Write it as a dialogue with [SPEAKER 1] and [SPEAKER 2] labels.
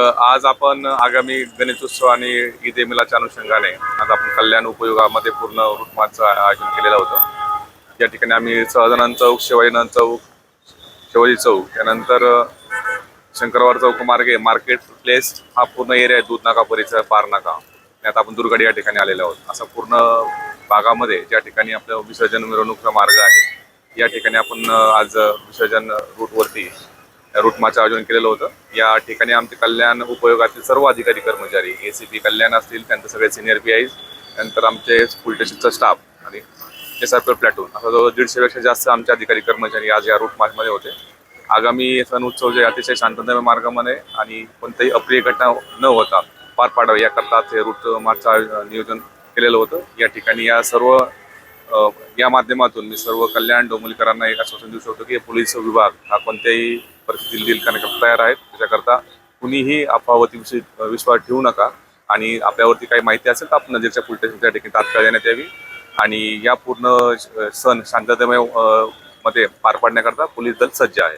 [SPEAKER 1] आज आपण आगामी गणेशोत्सव आणि ईद ए मिलाच्या अनुषंगाने आज आपण कल्याण उपयोगामध्ये पूर्ण रूटमाचं आयोजन केलेलं होतं. या ठिकाणी आम्ही सहजानंद चौक शिवाजीनंद चौक शिवाजी चौक त्यानंतर शंकरवार चौक मार्गे मार्केट प्लेस हा पूर्ण एरिया आहे दूध नाका परिसर पार नाका. आणि आता आपण दुर्गड या ठिकाणी आलेलो आहोत. असा पूर्ण भागामध्ये ज्या ठिकाणी आपलं विसर्जन मिरवणूकचा मार्ग आहे या ठिकाणी आपण आज विसर्जन रूटवरती रूटमाचं आयोजन केलेलं होतं. या ठिकाणी आमचे कल्याण उपयोगातील सर्व अधिकारी कर्मचारी ए सी पी कल्याण असतील त्यांचे सगळे सिनियर पी आय नंतर आमचे पोलीस स्टेशनचा स्टाफ आणि एस आर पी प्लॅटून असं जवळ दीडशेपेक्षा जास्त आमचे अधिकारी कर्मचारी आज या रूट मार्चमध्ये होते. आगामी सण उत्सव जे अतिशय शांततामय मार्गामध्ये आणि कोणत्याही अप्रिय घटना न होता पार पाडावे याकरता ते रूट मार्चचं नियोजन केलेलं होतं. या ठिकाणी या सर्व या माध्यमातून मी सर्व कल्याण डोंबलीकरांना एक आश्वासन देऊ शकतो की पोलीस विभाग हा कोणत्याही परिस्थिती डील करण्याकरता तयार आहेत. त्याच्याकरता कुणीही अफवावरती विश्वास ठेवू नका. आणि आपल्यावरती काही माहिती असेल तर आपण नजीकच्या पोलीस स्टेशनच्या ठिकाणी तात्काळ देण्यात यावी. आणि या पूर्ण सण शांततामयमध्ये पार पाडण्याकरता पोलीस दल सज्ज आहे.